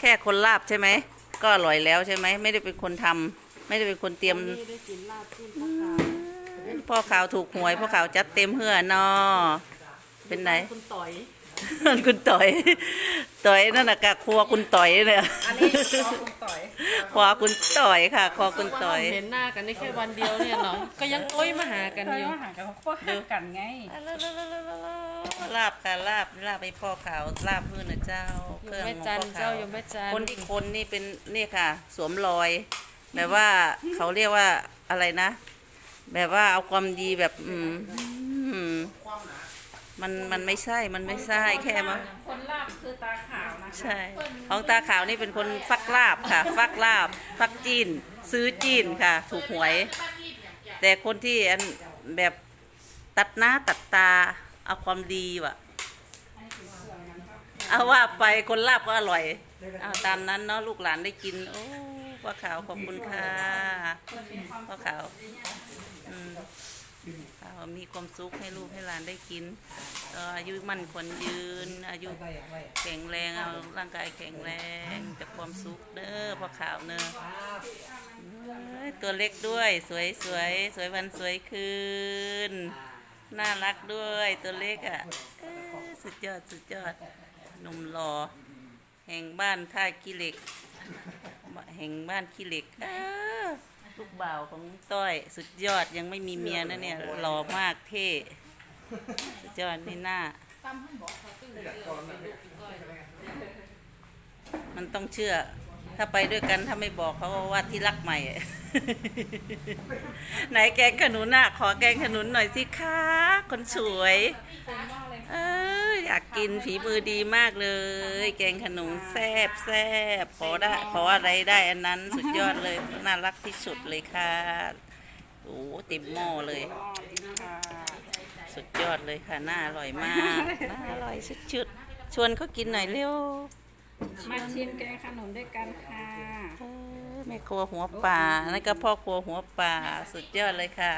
แค่คนลาบใช่ไหม ก็อร่อยแล้วใช่ไหม ไม่ได้เป็นคนทำไม่ได้เป็นคนเตรียมนี่ได้กินลาบจิ้มปลาขาวพ่อขาวถูกหวย พ่อขาวจัดเต็มเหือนอเป็นไหนคุณต่อยคุณต่อย ต่อยนั่นน่ะกะครัวคุณต่อยเนี่ยอันนี้ขอคุณต่อยครัวคุณต่อยค่ะครัวคุณต่อย เห็นหน้ากันได้แค่วันเดียวเนี่ยเนาะก็ยังโอ้ยมาหากันเคอยยู่มาหากันเขาก็หักกันไงลาบค่ะลาบลาบไปพ่อขาวลาบพื้นนะเจ้าอเคยู่รื่องแม่ของจันพ่อเจ้าขาวอยู่แม่จันคนที่คนนี่เป็นนี่ค่ะ สวมรอยแบบว่าเขาเรียกว่าอะไรนะ แบบว่าเอาความดีแบบ อืมอืม มันมันไม่ใช่ มันไม่ใช่แค่มาคนลาบคือตาขาวนะใช่ ของตาขาวนี่เป็นคนฟักลาบค่ะ ฟักลาบ ฟักจีน ซื้อจีนค่ะ ถูกหวย แต่คนที่อันแบบตัดหน้าตัดตา เอาความดีว่ะ เอาว่าไปคนลาบก็อร่อย เอาตามนั้นเนาะลูกหลานได้กิน โอ้พ่อขาวขอบคุณค่ะพ่อขาวอืมขาว มีความสุขให้ลูกให้หลานได้กินอายุมั่นขวัญยืน อายุแข็งแรงเอาร่างกายแข็งแรงจากความสุขเด้อพอขาวเนอะเอ้ยตัวเล็กด้วย สวยสวยสวยวันสวยคืน น่ารักด้วยตัวเล็กอะสุดยอดสุดยอดหนุ่มหล่อแห่งบ้านท่าขี้เหล็ก แห่งบ้านขี้เหล็กเออ ลูกบ่าวของต้อย สุดยอดยังไม่มีเมียนะเนี่ยหล่อมากเท่สุดยอดนี่หน้า มันต้องเชื่อ ถ้าไปด้วยกันถ้าไม่บอกเขาก็ว่าที่รักใหม่ ไหนแกงขนุนน่ะ ขอแกงขนุนหน่อยสิคะคนสวย เออ อยากกินฝีมือดีมากเลย แกงขนุนแซบแซบขอได้ขออะไรได้อันนั้นสุดยอดเลยน่ารักที่สุดเลยค่ะโอ้เต็มหม้อเลย สุดยอดเลยค่ะน่าอร่อยมากน่าอร่อยสุดๆชวนเขากินหน่อยเร็วมาชิมแกงขนมด้วยกันค่ะเออแม่ครัวหัวป่านั่นก็พ่อครัวหัวป่าสุดยอดเลยค่ะ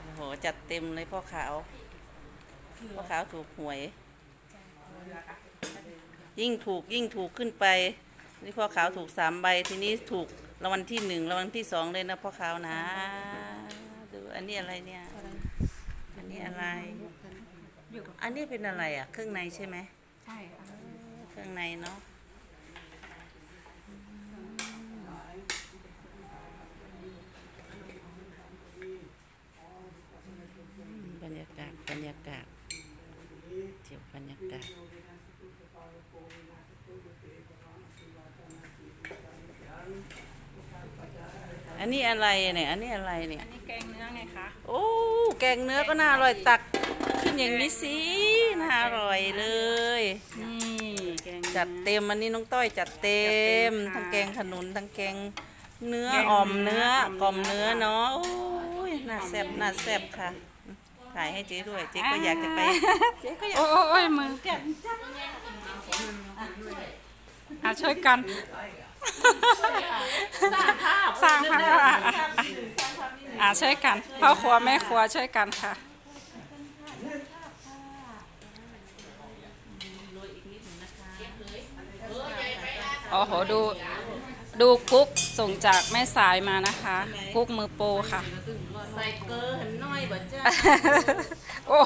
โอ้โหจัดเต็มเลยพ่อขาว พ่อขาวถูกหวย ยิ่งถูกยิ่งถูกขึ้นไป นี่พ่อขาวถูกสามใบ ทีนี้ถูกรางวัลที่หนึ่งรางวัลที่สองเลยนะพ่อขาวนะ ดูอันนี้อะไรเนี่ย อันนี้อะไร อันนี้เป็นอะไรอะ เครื่องในใช่ไหม ใช่ค่ะเครื่องในเนาะบรรยากาศบรรยากาศเที่ยวบ รรยากาศอันนี้อะไรเนี่ย อันนี้อะไรเนี่ย อันนี้แกงเนื้อไงคะ โอ้ แกงเนื้อก็น่าอร่อยตักขึ้นอย่างนี้สิ น่าอร่อยเลย นี่แกงจัดเต็มอันนี้น้องต้อยจัดเต็มจัดเต็มค่ะทั้งแกงขนุนทั้งแกงเนื้อแกงอ่อมเนื้อเนื้อกล่อมเนื้อเนาะ โอ้ย น่าแซ่บน่าแซ่บค่ะ ถ่ายให้เจ๊ด้วย เจ๊ก็อยากจะไป เจ๊ก็อยากโอ้ยโอ้ยมืออะช่วยกันสร้างภาพสร้างภาพอะอะอะช่วยกันพ่อครัวแม่ครัวช่วยกันค่ะโอ้โหดู ดูกุ๊กส่งจากแม่สายมานะคะ กุ๊กมือโปรค่ะ ใส่เกลือหันน้อยบ่จ้าโอ้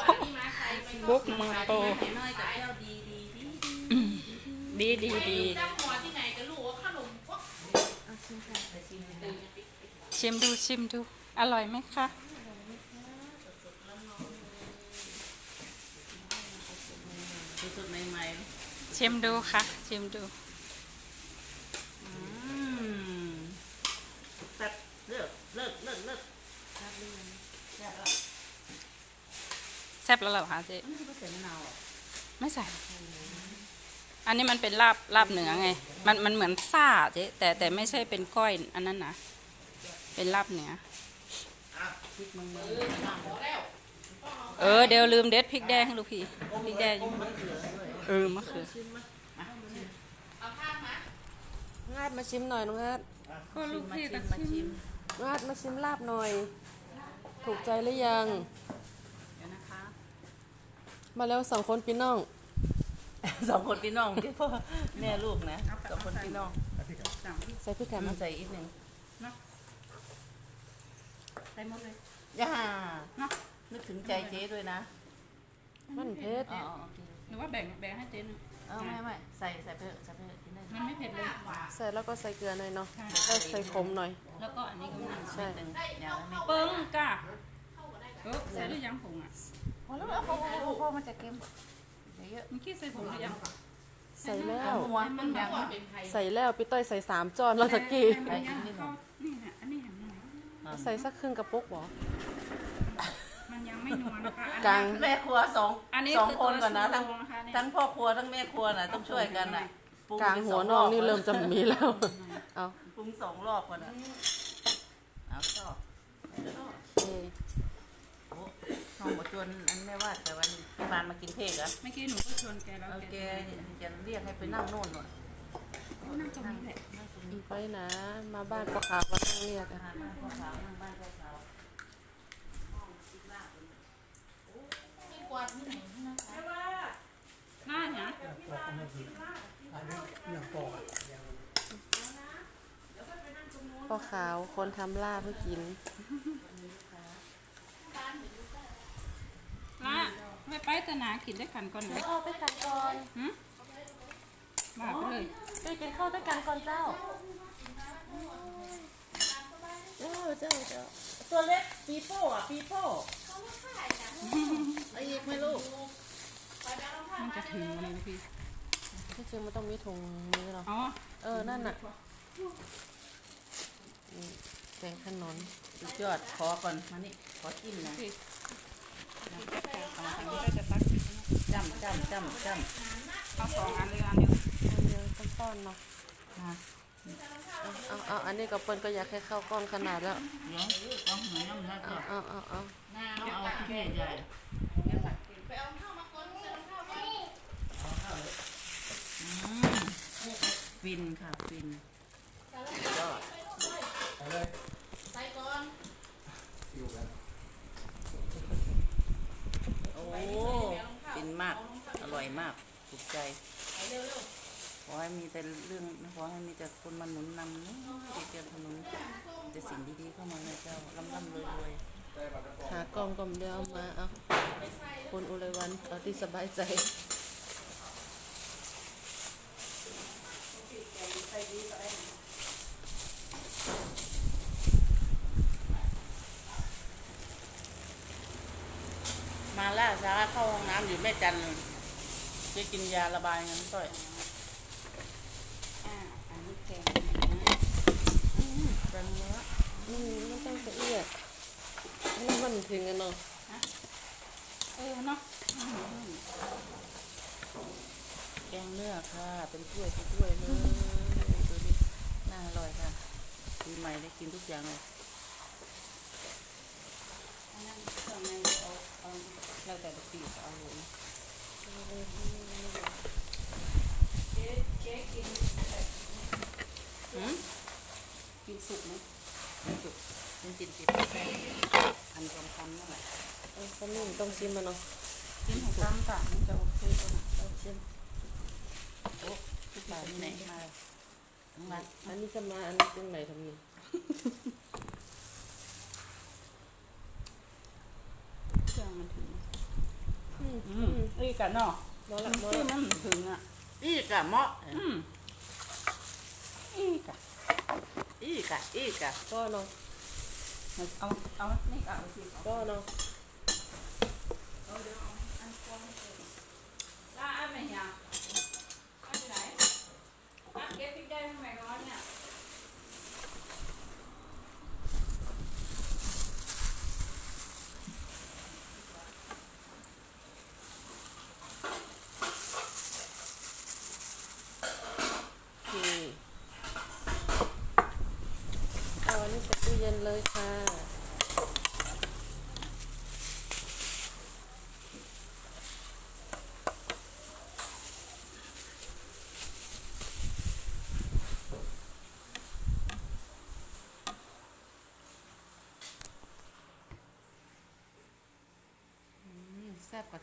กุ๊กมือโปรน้อยกับแก้วดีดีดีดีดีดีชิมดูชิมดู อร่อยไหมคะสดๆใหม่ชิมดูค่ะ ชิมดู ๆอืมแซ่บเลิกเลิกเลิกเลิก แซ่บแล้วเหรอคะเจ๊ไม่ใส่มะนาวอะไม่ใส่ อันนี้มันเป็นลาบลาบเหนือไง มันมันเหมือนซ่าเจ๊แต่แต่ไม่ใช่เป็นก้อยอันนั้นนะเป็นลาบเหนือเออเดี๋ยวลืมเด็ดพริกแดงให้ลูกพี่พริกแดงอยู่เออมะเขืองาดมาชิมหน่อยน้องงาดก็ลูกพี่มาชิมมาชิมงาดมาชิมลาบหน่อย ถูกใจหรือยัง เดี๋ยวนะคะ มาแล้วสองคนพี่น้อง สองคนพี่น้องที่พ่อแม่ลูกนะสองคนพี่น้องสั่งใส่พริกแกงมามาใส่อีกหนึ่งใส่หมดเลยย่าเนาะนึกถึงใจเจ๊ด้วยนะมันเผ็ด อ๋อโอเคห รือว่าแบ่งแบ่งให้เจ๊หนึงเออไม่ไม่ใส่ใส่ไปเถอะใส่ไปเถอะกินได้มันไม่เผ็ดเลย ใส่แล้วก็ใส่เกลือหน่อยเนาะใช่แล้วใส่ขมหน่อย แล้วก็อันนี้ก็มันใช่หนึ่งอย่าไม่เปิ้งกะเออใส่หรือยังผงอะพอแล้วเอาพอพอพอมันจะเค็มเยอะเมื่อกี้ใส่ผงหรือยังใส่แล้วนัวมันยังใส่แล้วพี่ต้อยใส่สามจอนแล้วตะกี้ ใส่ยังเข้านี่ฮะอันนี้เห็นไหมใส่สักครึ่งกระปุกบ่ มันยังไม่นัวนะคะอันกลางแม่ครัวสองอันนี้สองคือคนก่อนนะตัวทั้งสูตรนะคะเนี่ย ทั้งพ่อครัวทั้งแม่ครัวน่ะต้องช่วยกันน่ะปรุกลางไปหัสวอน้องรบนี่เริ่มจะมีแล้ว เอาปรุงสองรอบก่อนนะเอาต่อโอเคโอ้น้องบอกชวนอันแม่ว่าแต่วันพี่บานมากินเพกเหรอะเมื่อกี้หนูก็ชวนแกแล้วโอแกเคจะเรียกให้ไปนั่งโน่นหน่อยนั่งตรงนี้แหละนั่งตรงอีนี้กไปนะ มาบ้านปลาขาวก็ต้องเรียกอะบ้านพ่อสาวนั่งบ้านพ่อสาว หน้าเนี่ยปลาขาวคนทำลาบให้กินละไปไปตะหนาขินได้กันก่อนเลยเข้าด้วยกันก่อนหืมมาไปเลยไปกินข้าวด้วยกันก่อนเจ้าเจ้าเจ้าเจ้าตัวเล็กปีโป้อะปีโป้ ไอ้ยิกไม่ลูกมันจะถึงอะไรนะพี่ที่จริงมันต้องมีถุงมือเนาะอ๋อเออ นั่นน่ะนี่แกงขนนสุดยอดขอก่อนมานี่ขอจิ้มนะพี่เอาทางนี้ก็จะตักจ้ำจ้ำจ้ำจ้เอาสองอันเลยอันเดียวอันเดียวต้นต้อนเนาะำนะ เอาเอาอันนี้กับเปิ้ลก็อยากให้เข้าก้อนขนาดแล้วเดี๋ยวต้องหน่อยน้ำนะเอาจ๊ะเอาเอาเอาเอาเอาที่ใหญ่อืมฟินค่ะฟินยอดโอ้ฟินมาก อร่อยมากถูกใจข อให้มีแต่เรื่องขอให้มีแต่คนมาหนุนนำนี่ดีเจถนนแต่สิ่งดีๆเข้ามาในเจ้าร่ำร่ำรวยรวยหากล่องกล่อมเดียวเอามาเอาคุณอุไรวันเอาที่สบายใจมาล่าช้าเข้าห้องน้ำอยู่แม่จันจะกินยาระบายเงินต่อย อ่าอันนี้แกง แรงเนื้อ อืมมันต้องละเอียดนี่มัน ถึงกันเนาะเออเนาะแกงเนื้อค่ะ เป็นถ้วยเป็นถ้วยเลยตัวนี้น่าอร่อยค่ะปีใหม่ได้กินทุกอย่างเลยอันนั้นเครื่องในเอาเอาแล้วแต่ปีกเอาเลยเจ๊เจ๊กิน หืม กินสุกไหม ไม่จุกเป็นจิตจิตแป้งอันคำๆนั่นแหละ นี่ต้องชิมมันเนาะกินของตามต่างจะโอเคกว่าน่ะเอาชิมโอ้ทุกบาทที่ไหนมาทั้งร้านอันนี้จะมาอันนี้ตรงไหนทำนี่เครื่องมันถึงอืมอีกกันเนาะมอละมอละมันถึงอะอีกอะเมาะอืมอีกอะอีกอะอีกอะก็เนาะเอาเอานี่ก็เอาสิก็เนาะ ลาอันไหนเนี่ยอันไห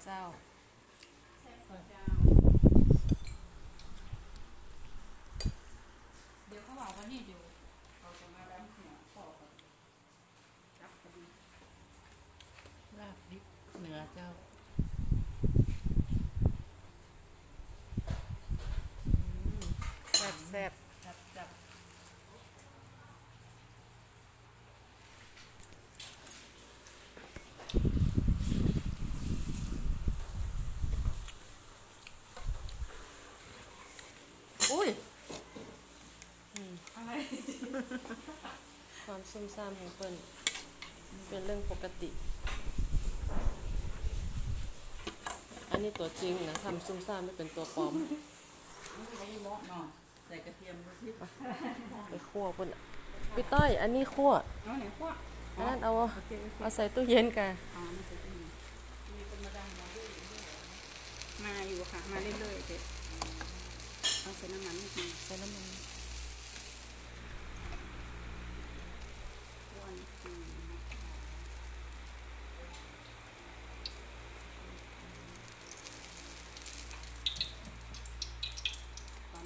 เจ้าเดี๋ยวเขาบอกว่านี่อยู่เขาจะมาดำหัวปอจับกัลาบดิบเหนือเจ้าแซ่บแซ่บ ซุ่มซ่ามของเปิ้นเป็นเรื่องปกติ อันนี้ตัวจริงนะทำซุ่มซ่ามไม่เป็นตัวปลอมไม่เหมาะเนาะใส่กระเทียมดูสิไปคั่วเปิ้นพี่ต้อยอันนี้คั่วเอาไหนพวกอันนั้นเอาเอาใส่ตู้เย็นกันอ๋อนี่คือที่นี่มีคนมาดังมาด้วยมาอยู่ค่ะ มาเรื่อยๆเจ๊เอาใส่น้ำมันนิดนึงใส่น้ำมันอ้วนอืมก่อน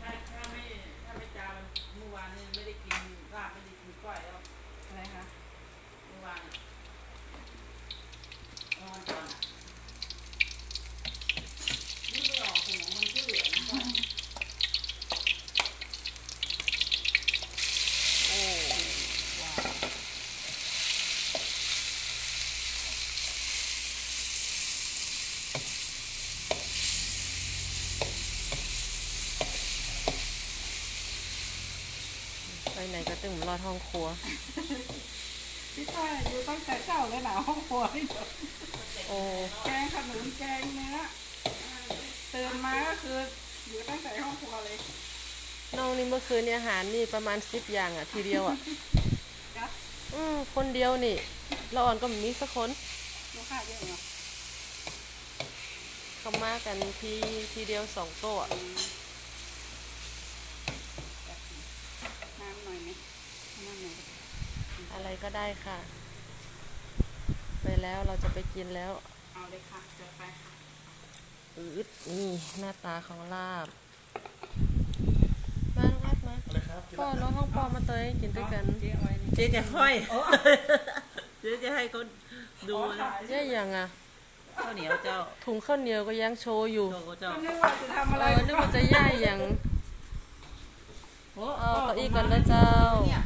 ถ้าถ้าไม่ถ้าไม่จามันเมื่อวานนี้ไม่ได้กินลาบไม่ได้กินก้อยแล้ว อะไรคะ เมื่อวานอะเมื่อวานก่อนอะนี่ไม่ออกสมองมันชื่ออะนะ โอ้ไปไหนก็ตึงร อดห้องครัว พี่ต้อยอยู่ตั้งแต่เช้าเลยหนาห้องครัวนี่โอ้แกงขนุนแกงเนื้อตื่นมาก็คืออยู่ตั้งแต่ห้องครัวเลยน้องนี่เมื่อคืนนี่อาหารนี่ประมาณสิบอย่างอะ ทีเดียวอะจ้ะอืมคนเดียวนี่เราอ่อนก็มีสักคนลูกค้าเยอะเนาะเขามากันทีทีเดียวสองโต๊ะอะ อืมน้ำหน่อยไหมน้ำหน่อย อะไรก็ได้ค่ะ ไปแล้วเราจะไปกินแล้ว เอาเลยค่ะจัดไปค่ะอืดนี่หน้าตาของลาบ มาครับมาพ่อน้องห้องปอมาเตยกินด้วยกันเจ๊อ้อยนี่เจ๊จะห้อย เจ๊จะให้เขาดูนะเจ๊ยังอะ ข้าวเหนียวเจ้าถุงข้าวเหนียวก็ยังโชว์อยู่ โชว์เจ้านึกว่าจะทำอะไรเออนึกว่าจะย่ายอย่าง โอ้เอาเก้าอี้ก่อนนะเจ้า เนี่ย